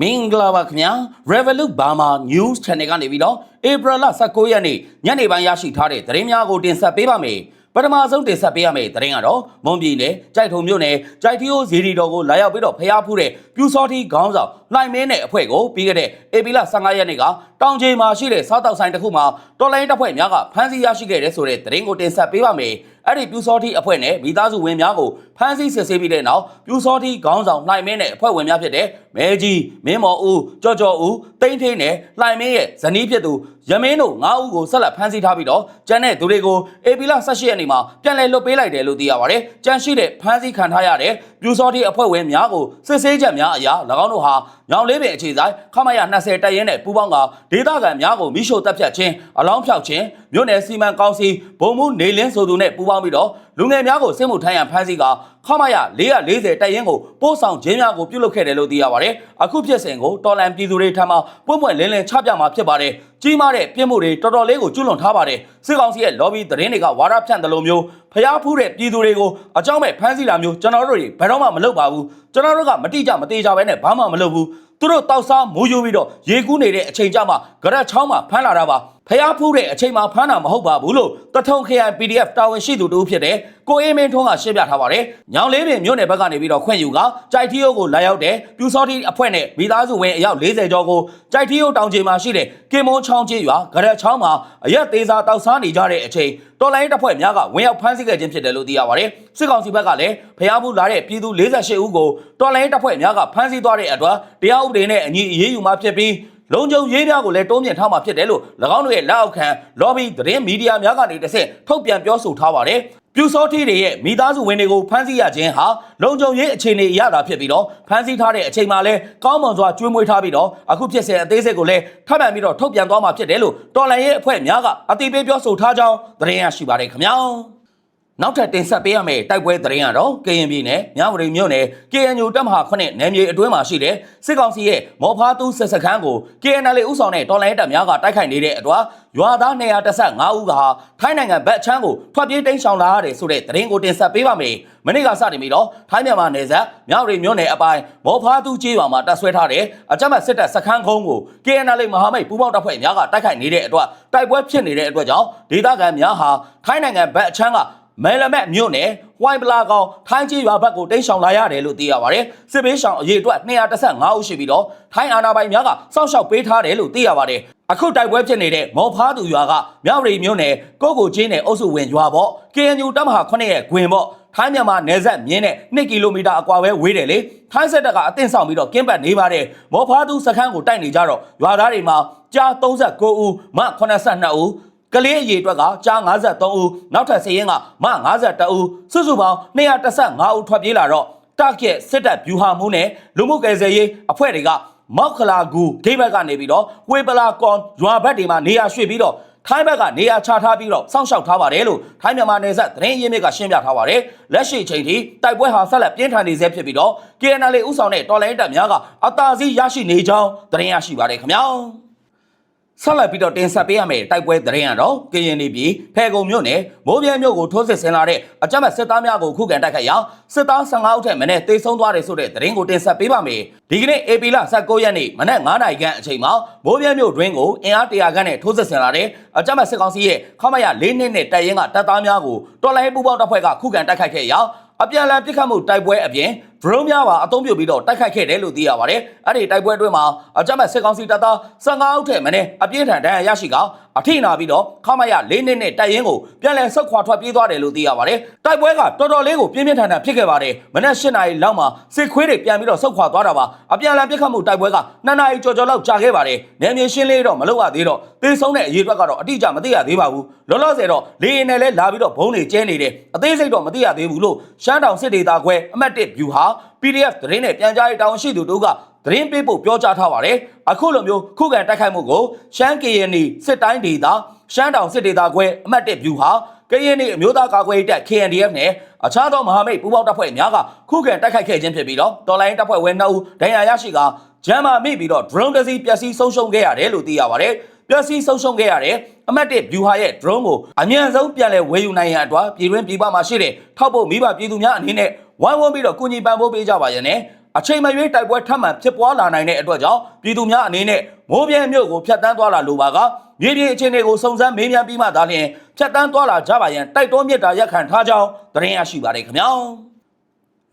မင်္ဂလာပါခင်ဗျာ Revolut Burma News Channel ကနေပြီးတော့ April 19ရက်နေ့ညနေပိုင်းရရှိထားတဲ့သတင်းများကိုတင်ဆက်ပေးပါမယ်ပထမဆုံးတင်ဆက်ပေးရမယ့်သတင်းကတော့မွန်ပြည်နယ်ကြိုက်ထုံမြို့နယ်ကြိုက်ထီယိုဇီရီတော်ကိုလာရောက်ပြီးတော့ဖျားဖူးတဲ့ပြူစောတိခေါင်းဆောင်လှိုင်မင်းနဲ့အဖွဲ့ကိုပြီးခဲ့တဲ့ဧပြီလ15ရက်နေ့ကတောင်ကျေမှာရှိတဲ့စားတောက်ဆိုင်တစ်ခုမှာတော်လိုင်းတပ်ဖွဲ့များကဖမ်းဆီးရရှိခဲ့တဲ့ဆိုတဲ့သတင်းကိုတင်ဆက်ပေးပါမယ် အဲ့ဒီပြူစောတိအဖွဲ့နဲ့မိသားစုဝင်များကိုဖမ်းဆီးစစ်ဆေးပြီးတဲ့နောက်ပြူစောတိခေါင်းဆောင်လှိုင်မင်းနဲ့အဖွဲ့ဝင်များဖြစ်တဲ့မဲကြီးမင်းမော်ဦးကြော်ကြော်ဦးတိမ့်ထင်းနဲ့လှိုင်မင်းရဲ့ဇနီးဖြစ်သူရမင်းတို့၅ဦးကိုဆက်လက်ဖမ်းဆီးထားပြီးတော့ကျန်တဲ့သူတွေကိုအေပီလာ18ရက်နေ့မှာပြန်လည်လွတ်ပေးလိုက်တယ်လို့သိရပါတယ်။ကြန့်ရှိတဲ့ဖမ်းဆီးခံထားရတဲ့ပြူစောတိအဖွဲ့ဝင်များကိုစစ်ဆေးချက်များအရာ၎င်းတို့ဟာ ညောင်လေးပင်အခြေဆိုင်ခမရ20တပ်ရင်းနဲ့ပူးပေါင်းကဒေသခံများကိုမိရှို့တပ်ဖြတ်ခြင်းအလောင်းဖြောက်ခြင်းမြို့နယ်စီမံကောင်းစီဘုံမှုနေလင်းဆိုသူနဲ့ပူးပေါင်းပြီးတော့လူငယ်များကိုစစ်မှုထမ်းရန်ဖမ်းဆီးကခမရ440တပ်ရင်းကိုပို့ဆောင်ခြင်းများကိုပြုလုပ်ခဲ့တယ်လို့သိရပါတယ်။အခုဖြစ်စဉ်ကိုတော်လန်ပြည်သူတွေထံမှပွင့်ပွင့်လင်းလင်းချပြမှာဖြစ်ပါတယ်။ကြီးမားတဲ့ပြစ်မှုတွေတော်တော်လေးကိုကျူးလွန်ထားပါတယ်။စစ်ကောင်စီရဲ့ lobby သတင်းတွေကဝါဒဖြန့်တယ်လို့မျိုး ဖျားဖူးတဲ့ပြည်သူတွေကိုအကြောင်းမဲ့ဖမ်းဆီးတာမျိုးကျွန်တော်တို့တွေဘယ်တော့မှမလုပ်ပါဘူး။ကျွန်တော်တို့ကမတိကြမသေးကြဘဲနဲ့ဘာမှမလုပ်ဘူး။ သူတို့တောက်စားမိုးယိုးပြီးတော့ရေကူးနေတဲ့အချိန်ကြမှာကြရက်ချောင်းမှာဖမ်းလာတာပါဖျားဖူးတဲ့အချိန်မှာဖမ်းတာမဟုတ်ပါဘူးလို့တထုံ KI PDF တာဝန်ရှိသူတို့ဖြစ်တဲ့ကိုအေးမင်းထွန်းကရှင်းပြထားပါတယ်။ညောင်လေးပင်မြို့နယ်ဘက်ကနေပြီးတော့ခွင့်ယူကကြိုက်ထီယိုကိုလာရောက်တဲ့ပြူစောတိအဖွဲ့နဲ့မိသားစုဝင်အယောက်40ကျော်ကိုကြိုက်ထီယိုတောင်ကျေမှာရှိတဲ့ကင်မွန်ချောင်းကျေးရွာကြရက်ချောင်းမှာအရက်သေးစားတောက်စားနေကြတဲ့အချိန်တော်လိုင်းတပ်ဖွဲ့များကဝင်ရောက်ဖမ်းဆီးခဲ့ခြင်းဖြစ်တယ်လို့သိရပါတယ်။စစ်ကောင်စီဘက်ကလည်းဖျားဖူးလာတဲ့ပြည်သူ48ဦးကိုတော်လိုင်းတပ်ဖွဲ့များကဖမ်းဆီးသွားတဲ့အတွက်တရားဥပဒေနဲ့အညီအရေးယူမှဖြစ်ပြီးလုံခြုံရေးများကိုလည်းတိုးမြင့်ထားမှာဖြစ်တယ်လို့၎င်းတို့ရဲ့လက်အောက်ခံ lobby သတင်းမီဒီယာများကနေတစ်ဆင့်ထုတ်ပြန်ပြောဆိုထားပါတယ်။ပြူစောထီတွေရဲ့မိသားစုဝင်တွေကိုဖမ်းဆီးရခြင်းဟာလုံခြုံရေးအခြေအနေအရသာဖြစ်ပြီးတော့ဖမ်းဆီးထားတဲ့အချိန်မှာလဲကောင်းမွန်စွာကျွေးမွေးထားပြီးတော့အခုဖြစ်စဉ်အသေးစိတ်ကိုလည်းထပ်မံပြီးတော့ထုတ်ပြန်သွားမှာဖြစ်တယ်လို့တော်လန်ရဲ့အဖွဲ့များကအတိပေးပြောဆိုထားကြောင်းသတင်းရရှိပါတယ်ခင်ဗျာ။ နောက်ထပ်တင်ဆက်ပေးရမယ့်တိုက်ပွဲသတင်းကတော့ကရင်ပြည်နယ်မြဝတီမြို့နယ် KNU တပ်မဟာ9နယ်မြေအတွင်းမှာရှိတဲ့စစ်ကောင်စီရဲ့မော်ဖားတူးဆက်စခန်းကို KNL ဥဆောင်တဲ့တော်လိုင်းတပ်များကတိုက်ခိုက်နေတဲ့အတွက်ရွာသား215ဦးကဟာထိုင်းနိုင်ငံဘက်အချမ်းကိုထွက်ပြေးတိမ်းရှောင်လာရတယ်ဆိုတဲ့သတင်းကိုတင်ဆက်ပေးပါမယ်။မနေ့ကစတင်ပြီးတော့ထိုင်းမြန်မာနယ်စပ်မြဝတီမြို့နယ်အပိုင်းမော်ဖားတူးကျေးရွာမှာတပ်ဆွဲထားတဲ့အကြမ်းဖက်စစ်တပ်စခန်းကုန်းကို KNL မဟာမိတ်ပူးပေါင်းတပ်ဖွဲ့များကတိုက်ခိုက်နေတဲ့အတွက်တိုက်ပွဲဖြစ်နေတဲ့အတွက်ကြောင့်ဒေသခံများဟာထိုင်းနိုင်ငံဘက်အချမ်းက မဲလမက်မြို့နယ်ဝိုင်ပလာကောင်ထိုင်းကြီးရွာဘက်ကိုတိမ်းရှောင်လာရတယ်လို့သိရပါတယ်။စစ်ဘေးရှောင်အရေအတွက်215ဦးရှိပြီးတော့ထိုင်းအာဏာပိုင်များကစောင့်ရှောက်ပေးထားတယ်လို့သိရပါတယ်။အခုတိုက်ပွဲဖြစ်နေတဲ့မော်ဖားသူရွာကမြောက်ရီမြို့နယ်ကိုကိုချင်းနယ်အုပ်စုဝင်ရွာပေါ့ KNU တပ်မဟာ9ရဲ့ဂွင်ပေါ့ထိုင်းမြန်မာနယ်စပ်မြင်းနဲ့2ကီလိုမီတာအကွာပဲဝေးတယ်လေထိုင်းစစ်တပ်ကအသင့်ဆောင်ပြီးတော့ကင်းပတ်နေပါတယ်မော်ဖားသူစခန်းကိုတိုက်နေကြတော့ရွာသားတွေမှာကြား39ဦးမ82ဦး ကလေးအရေအတွက်ကကြား53ဦးနောက်ထပ်စည်ရင်ကမ52ဦးစုစုပေါင်း215ဦးထွက်ပြေးလာတော့တက်ရဲ့စစ်တပ်ဗျူဟာမှုနဲ့လူမှုကယ်ဆယ်ရေးအဖွဲ့တွေကမောက်ခလာဂူဂိတ်ဘက်ကနေပြီးတော့ဝေပလာကွန်ရွာဘက်တွေမှာနေရာရွှေ့ပြီးတော့ထိုင်းဘက်ကနေရာချထားပြီးတော့စောင့်ရှောက်ထားပါတယ်လို့ထိုင်းမြန်မာနယ်စပ်သတင်းရင်းမြစ်ကရှင်းပြထားပါတယ်လက်ရှိချိန်ထိတိုက်ပွဲဟာဆက်လက်ပြင်းထန်နေဆဲဖြစ်ပြီးတော့ KNL ဥဆောင်တဲ့တော်လိုင်းတပ်များကအသာစီးရရှိနေကြောင်းသတင်းရရှိပါတယ်ခင်ဗျာ ဆက်လက်ပြီးတော့တင်ဆက်ပေးရမယ့်တိုက်ပွဲသတင်းကတော့ကရင်နေပြည်ဖဲကုံမြို့နယ်မိုးပြဲမြို့ကိုထိုးစစ်ဆင်လာတဲ့အကြမ်းဖက်စစ်သားများကိုခုခံတိုက်ခိုက်ရာစစ်သား15ဦးထက်မနည်းတေဆုံးသွားတယ်ဆိုတဲ့သတင်းကိုတင်ဆက်ပေးပါမယ်။ဒီကနေ့ AP လ19ရက်နေ့မနက်9:00နာရီခန့်အချိန်မှာမိုးပြဲမြို့တွင်းကိုအင်အား100ခန့်နဲ့ထိုးစစ်ဆင်လာတဲ့အကြမ်းဖက်စစ်ကောင်စီရဲ့ခမရ၄နှစ်နဲ့တပ်ရင်းကတပ်သားများကိုတော်လိုင်းပူပေါင်းတပ်ဖွဲ့ကခုခံတိုက်ခိုက်ခဲ့ရာအပြန်အလှန်ပစ်ခတ်မှုတိုက်ပွဲအပြင် ဒရုန်းများပါအသုံးပြုပြီးတော့တိုက်ခိုက်ခဲ့တယ်လို့သိရပါတယ်။အဲ့ဒီတိုက်ပွဲအတွင်းမှာအကြမ်းဖက်စစ်ကောင်စီတပ်သား15ဦးထက်မနည်းအပြင်းထန်ဒဏ်ရာရရှိကအထိနာပြီးတော့ခမရ၄နှစ်နဲ့တိုက်ရင်ကိုပြန်လည်ဆုတ်ခွာထွက်ပြေးသွားတယ်လို့သိရပါတယ်။တိုက်ပွဲကတော်တော်လေးကိုပြင်းပြင်းထန်ထန်ဖြစ်ခဲ့ပါတယ်။မနက်၈နာရီလောက်မှာစစ်ခွေးတွေပြန်ပြီးတော့ဆုတ်ခွာသွားတာပါ။အပြန်အလှန်ပစ်ခတ်မှုတိုက်ပွဲက2နာရီကျော်ကျော်လောက်ကြာခဲ့ပါတယ်။နယ်မြေရှင်းလေးတော့မလုပ်ရသေးတော့သေဆုံးတဲ့အရေးအတွက်ကတော့အတိအကျမသိရသေးပါဘူး။လောလောဆယ်တော့လေရင်နဲ့လဲလာပြီးတော့ဘုံတွေကျဲနေတယ်။အသေးစိတ်တော့မသိရသေးဘူးလို့ရှမ်းတောင်စစ်ဒေသခွဲအမှတ်1ဗျူဟာ PDF သတင်းနဲ့ပြန်ကြားရေးတာဝန်ရှိသူတို့ကသတင်းပေးဖို့ပြောကြားထားပါတယ်။ အခုလိုမျိုးခုခံတိုက်ခိုက်မှုကိုရှမ်း KNY စစ်တိုင်းဒေသရှမ်းတောင်စစ်ဒေသခွဲအမှတ်1ဗျူဟာ KNY အမျိုးသားကာကွယ်ရေးတပ် KNDF နဲ့အခြားသောမဟာမိတ်ပူးပေါင်းတပ်ဖွဲ့များကခုခံတိုက်ခိုက်ခဲ့ခြင်းဖြစ်ပြီးတော့တော်လိုင်းတပ်ဖွဲ့ဝင်2ဦးဒဏ်ရာရရှိကဂျမ်းမာမိပြီးတော့ drone တစ်စီးပျက်စီးဆုံးရှုံးခဲ့ရတယ်လို့သိရပါတယ်။ပျက်စီးဆုံးရှုံးခဲ့ရတဲ့အမတ်တစ်ဗျူဟာရဲ့ drone ကိုအမြန်ဆုံးပြန်လည်ဝယ်ယူနိုင်ရန်အတွက်ပြည်တွင်းပြည်ပမှာရှိတဲ့ထောက်ပို့မိဘပြည်သူများအနေနဲ့ဝိုင်းဝန်းပြီးတော့ကုညီပံ့ပိုးပေးကြပါရစေ အချိန်မရွေးတိုက်ပွဲထပ်မံဖြစ်ပွားလာနိုင်တဲ့အတွက်ကြောင့်ပြည်သူများအနေနဲ့မိုးပြဲမြို့ကိုဖျက်တမ်းသွားလာလိုပါကမြေပြင်အခြေအနေကိုစုံစမ်းမေးမြန်းပြီးမှသာလျှင်ဖျက်တမ်းသွားလာကြပါရန်တိုက်တွန်းမြစ်တာရက်ခံထားကြောင်းသတင်းရရှိပါတယ်ခင်ဗျာ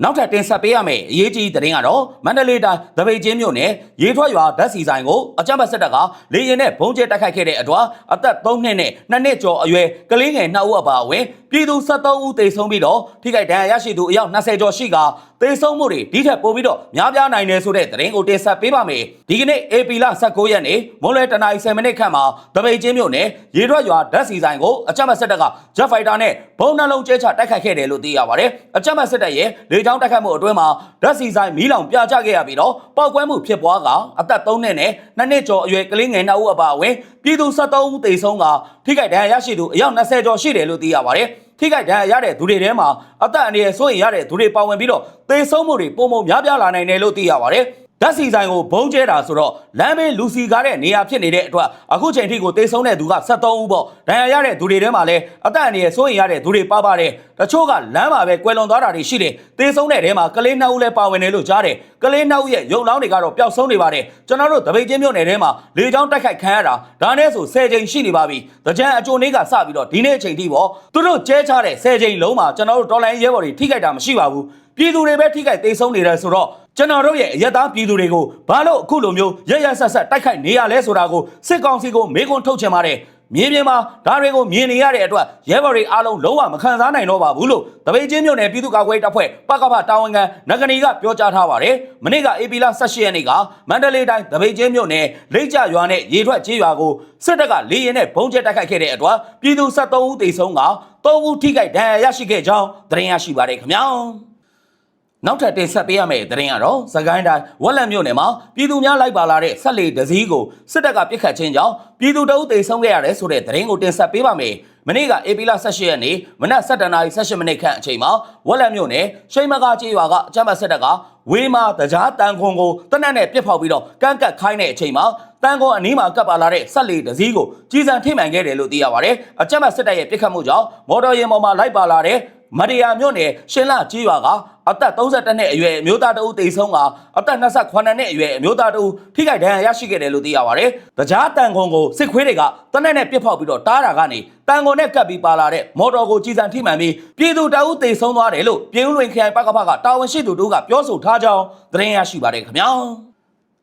နောက်ထပ်တင်ဆက်ပေးရမယ့်အရေးကြီးသတင်းကတော့မန္တလေးတိုင်းသပိတ်ချင်းမြို့နယ်ရေထွက်ရွာဓာတ်စီဆိုင်ကိုအကြမ်းဖက်စစ်တပ်ကလေရင်နဲ့ဘုံကျဲတိုက်ခိုက်ခဲ့တဲ့အတွက်အသက်3နှစ်နဲ့2နှစ်ကျော်အရွယ်ကလေးငယ်2ဦးအပါအဝင်ပြည်သူ73ဦးသေဆုံးပြီးတော့ထိခိုက်ဒဏ်ရာရရှိသူအယောက်20ကျော်ရှိကသေဆုံးမှုတွေဒီထက်ပိုပြီးတော့များပြားနိုင်တယ်ဆိုတဲ့သတင်းကိုတင်ဆက်ပေးပါမယ်ဒီကနေ့ AP လ19ရက်နေ့မွန်းလွဲတနာရီ10မိနစ်ခန့်မှာသပိတ်ချင်းမြို့နယ်ရေထွက်ရွာဓာတ်စီဆိုင်ကိုအကြမ်းဖက်စစ်တပ်က Jet Fighter နဲ့ဘုံနှလုံးကျဲချတိုက်ခိုက်ခဲ့တယ်လို့သိရပါတယ်အကြမ်းဖက်စစ်တပ်ရဲ့လေကြောင်းတိုက်ခိုက်မှုအတွင်းမှာဓာတ်စီဆိုင်မီးလောင်ပြကျခဲ့ရပြီးတော့ပောက်ကွဲမှုဖြစ်ပွားကအသက်3နှစ်နဲ့2နှစ်ကျော်အရွယ်ကလေးငယ်2ဦးအပါအဝင်ပြည်သူ73ဦးသေဆုံးကထိခိုက်ဒဏ်ရာရရှိသူအယောက်20ကျော်ရှိတယ်လို့သိရပါတယ် ထိခိုက်ဒဏ်ရာရတဲ့သူတွေထဲမှာအသက်အန္တရာယ်စိုးရိမ်ရတဲ့သူတွေပါဝင်ပြီးတော့သေဆုံးမှုတွေပုံမှန်များပြားလာနိုင်တယ်လို့သိရပါတယ် ဓာတ်စီဆိုင်ကိုဘုံကျဲတာဆိုတော့လမ်းဘေးလူစီကားတဲ့နေရာဖြစ်နေတဲ့အတွက်အခုချိန်ထိကိုသေဆုံးတဲ့သူက73ဦးပေါ့ဒဏ်ရာရတဲ့သူတွေထဲမှာလည်းအသက်အန္တရာယ်စိုးရိမ်ရတဲ့သူတွေပါပါတယ်တချို့ကလမ်းမှာပဲကွယ်လွန်သွားတာတွေရှိတယ်သေဆုံးတဲ့ထဲမှာကလေး2ဦးလည်းပါဝင်တယ်လို့ကြားတယ်ကလေး2ဦးရဲ့ရုပ်လောင်းတွေကတော့ပျောက်ဆုံးနေပါတယ်ကျွန်တော်တို့တပိတ်ချင်းမြို့နယ်ထဲမှာလေကြောင်းတိုက်ခိုက်ခံရတာဒါနဲ့ဆို10ချိန်ရှိနေပါပြီတကြံအကြိုနေ့ကစပြီးတော့ဒီနေ့အချိန်ထိပေါ့သူတို့ကျဲချတဲ့10ချိန်လုံးမှာကျွန်တော်တို့တော်လိုင်းရဲဘော်တွေထိခိုက်တာမရှိပါဘူး ပြည်သူတွေပဲထိခိုက်သေဆုံးနေတယ်ဆိုတော့ကျွန်တော်တို့ရဲ့အယက်သားပြည်သူတွေကိုဘာလို့အခုလိုမျိုးရရဆက်ဆက်တိုက်ခိုက်နေရလဲဆိုတာကိုစစ်ကောင်စီကိုမေးခွန်းထုတ်ချင်ပါတယ်မြေပြင်မှာဒါတွေကိုမြင်နေရတဲ့အတွက်ရဲဘော်တွေအားလုံးလုံးဝမခံစားနိုင်တော့ပါဘူးလို့တပိတ်ချင်းမြို့နယ်ပြည်သူ့ကာကွယ်ရေးတပ်ဖွဲ့ပကဖတာဝန်ခံနဂနီကပြောကြားထားပါတယ်။မနေ့က AP လ18ရက်နေ့ကမန္တလေးတိုင်းတပိတ်ချင်းမြို့နယ်လိတ်ကြရွာနဲ့ရေထွက်ကျေးရွာကိုစစ်တပ်ကလေရင်နဲ့ဘုံကျဲတိုက်ခိုက်ခဲ့တဲ့အတွက်ပြည်သူ73ဦးသေဆုံးက3ဦးထိခိုက်ဒဏ်ရာရရှိခဲ့ကြောင်းသတင်းရရှိပါတယ်ခင်ဗျာ။ နောက်ထပ်တင်ဆက်ပေးရမယ့်သတင်းကတော့စကိုင်းတိုင်းဝက်လက်မြို့နယ်မှာပြည်သူများလိုက်ပါလာတဲ့ဆက်လေတစည်းကိုစစ်တပ်ကပစ်ခတ်ခြင်းကြောင့်ပြည်သူတအုပ်သေဆုံးခဲ့ရတယ်ဆိုတဲ့သတင်းကိုတင်ဆက်ပေးပါမယ်။မနေ့က AP လ18ရက်နေ့မနက်7:18နာရီ18မိနစ်ခန့်အချိန်မှာဝက်လက်မြို့နယ်ရှိမကာကျေးရွာကအကြမ်းဖက်စစ်တပ်ကဝေးမာတကြားတန်ခွန်ကိုတနက်နဲ့ပြစ်ဖောက်ပြီးတော့ကန့်ကတ်ခိုင်းတဲ့အချိန်မှာတန်ခွန်အနီးမှာကပ်ပါလာတဲ့ဆက်လေတစည်းကိုကြီးစံထိမှန်ခဲ့တယ်လို့သိရပါတယ်။အကြမ်းဖက်စစ်တပ်ရဲ့ပစ်ခတ်မှုကြောင့်မော်တော်ယာဉ်ပေါ်မှာလိုက်ပါလာတဲ့မရယာမြို့နယ်ရှင်လကြီးရွာက အသက်32နှစ်အရွယ်အမျိုးသားတဦးတေဆုံးကအသက်28နှစ်အရွယ်အမျိုးသားတဦးထိခိုက်ဒဏ်ရာရရှိခဲ့တယ်လို့သိရပါတယ်။တကြားတန်ခွန်ကိုစစ်ခွေးတွေကတနက်နဲ့ပြစ်ဖောက်ပြီးတော့တားတာကနေတန်ခွန်နဲ့ကပ်ပြီးပါလာတဲ့မော်တော်ကိုကြီးစံထိမှန်ပြီးပြည်သူတအုပ်တေဆုံးသွားတယ်လို့ပြည်ဦးလွင်ခရိုင်ပကဖကတာဝန်ရှိသူတို့ကပြောဆိုထားကြောင်းသတင်းရရှိပါတယ်ခင်ဗျာ။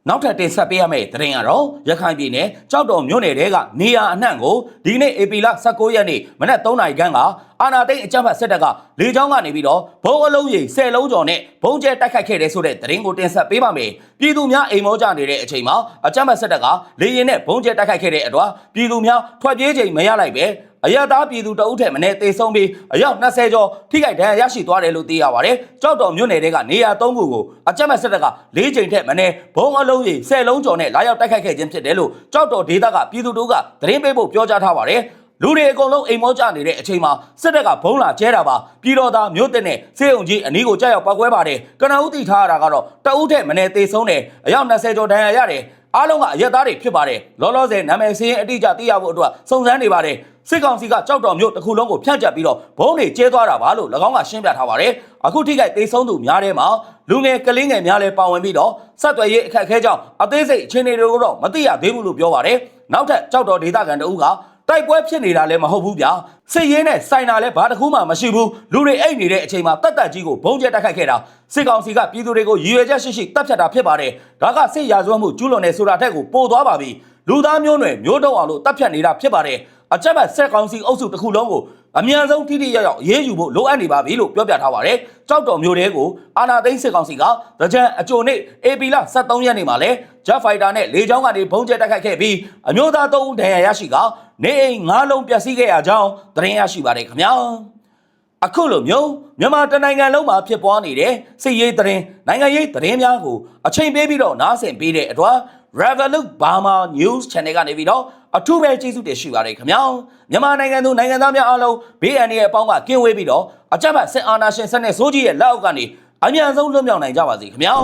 နောက်ထပ်တင်ဆက်ပေးရမယ့်သတင်းကတော့ရခိုင်ပြည်နယ်ကြောက်တော်မြို့နယ်တဲကနေရာအနှံ့ကိုဒီနေ့ဧပြီလ19ရက်နေ့မနက်3နာရီခန့်ကအာနာသိန်းအကြမ်းဖက်စစ်တပ်ကလေကြောင်းကနေပြီးတော့ဘုံအလုံးကြီး10လုံးကျော်နဲ့ဘုံကျဲတိုက်ခိုက်ခဲ့တဲ့ဆိုတဲ့သတင်းကိုတင်ဆက်ပေးပါမယ်။ပြည်သူများအိမ်မောကြနေတဲ့အချိန်မှာအကြမ်းဖက်စစ်တပ်ကလေရင်နဲ့ဘုံကျဲတိုက်ခိုက်ခဲ့တဲ့အတွက်ပြည်သူများထွက်ပြေးချိန်မရလိုက်ပဲ အရသာပြည်သူတအုပ်ထဲမနဲ့တေဆုံးပြီးအယောက်20ကျော်ထိခိုက်ဒဏ်ရာရရှိသွားတယ်လို့သိရပါတယ်။ကြောက်တော်မြို့နယ်တဲကနေရာ3ခုကိုအကြမ်းဖက်စစ်တပ်က၄ချိန်ထက်မနဲ့ဘုံအလုံးကြီး10လုံးကျော်နဲ့လာရောက်တိုက်ခိုက်ခဲ့ခြင်းဖြစ်တယ်လို့ကြောက်တော်ဒေသကပြည်သူတို့ကသတင်းပေးဖို့ပြောကြားထားပါတယ်။လူတွေအကုန်လုံးအိမ်မောကြနေတဲ့အချိန်မှာစစ်တပ်ကဘုံလာကျဲတာပါပြည်တော်သားမြို့တက်နဲ့စေုံကြီးအနီးကိုကြောက်ရောက်ပောက်ကွဲပါတယ်ကနဦးတိထားရတာကတော့တအုပ်ထက်မနဲ့တေဆုံးတယ်အယောက်20ကျော်ဒဏ်ရာရတယ် အားလုံးကအရက်သားတွေဖြစ်ပါတယ်လောလောဆယ်နာမည်စင်းအတိအကျသိရဖို့အတွက်စုံစမ်းနေပါတယ်စစ်ကောင်စီကကြောက်တော်မျိုးတစ်ခုလုံးကိုဖျက်ချပြီးတော့ဘုံတွေကျဲသွားတာပါလို့၎င်းကရှင်းပြထားပါတယ်အခုထိခိုက်သေးဆုံးသူများထဲမှာလူငယ်ကလေးငယ်များလည်းပါဝင်ပြီးတော့ဆက်သွယ်ရေးအခက်အခဲကြောင့်အသေးစိတ်အခြေအနေတွေကိုတော့မသိရသေးဘူးလို့ပြောပါတယ်နောက်ထပ်ကြောက်တော်ဒေသခံတအုပ်က တိုက်ပွဲဖြစ်နေတာလည်းမဟုတ်ဘူးဗျာစစ်ရေးနဲ့စိုင်တာလည်းဘာတစ်ခုမှမရှိဘူးလူတွေအိတ်နေတဲ့အချိန်မှာတတ်တက်ကြီးကိုဘုံကျဲတိုက်ခိုက်ခဲ့တာစစ်ကောင်စီကပြည်သူတွေကိုရည်ရွယ်ချက်ရှိရှိတပ်ဖြတ်တာဖြစ်ပါတယ်ဒါကစစ်ရာဇဝတ်မှုကျူးလွန်နေဆိုတာထက်ကိုပိုသွားပါပြီလူသားမျိုးနွယ်မျိုးတုံးအောင်လို့တပ်ဖြတ်နေတာဖြစ်ပါတယ်အကြက်ဘက်ဆက်ကောင်စီအုပ်စုတစ်ခုလုံးကို အမြန်ဆုံးထိထိရောက်ရောက်ရေးယူဖို့လိုအပ်နေပါပြီလို့ပြောပြထားပါတယ်။ကြောက်တော်မျိုးတွေကိုအာနာသိန်းစစ်ကောင်စီကတကြံအကြိုနေ့ AP လ23ရက်နေ့မှာလဲ Jet Fighter နဲ့လေကြောင်းကနေဘုံကျဲတိုက်ခိုက်ခဲ့ပြီးအမျိုးသား3ဦးဒဏ်ရာရရှိကနေအိမ်9လုံးပျက်စီးခဲ့ရကြောင်းသတင်းရရှိပါတယ်ခင်ဗျာ။အခုလိုမျိုးမြန်မာတနိုင်ငံလုံးမှာဖြစ်ပွားနေတဲ့စစ်ရေးသတင်းနိုင်ငံရေးသတင်းများကိုအချိန်ပေးပြီးတော့နားဆင်ပေးတဲ့အတွက် Revolut Burma News Channel ကနေပြီးတော့ အထူးပဲကျေးဇူးတင်ရှိပါတယ်ခင်ဗျာမြန်မာနိုင်ငံသူနိုင်ငံသားများအားလုံးဘေးအန္တရာယ်အပေါင်းကကင်းဝေးပြီးတော့အကြမ်းဖက်စစ်အာဏာရှင်စနစ်ဆိုးကြီးရဲ့လက်အောက်ကနေအမြန်ဆုံးလွတ်မြောက်နိုင်ကြပါစေခင်ဗျာ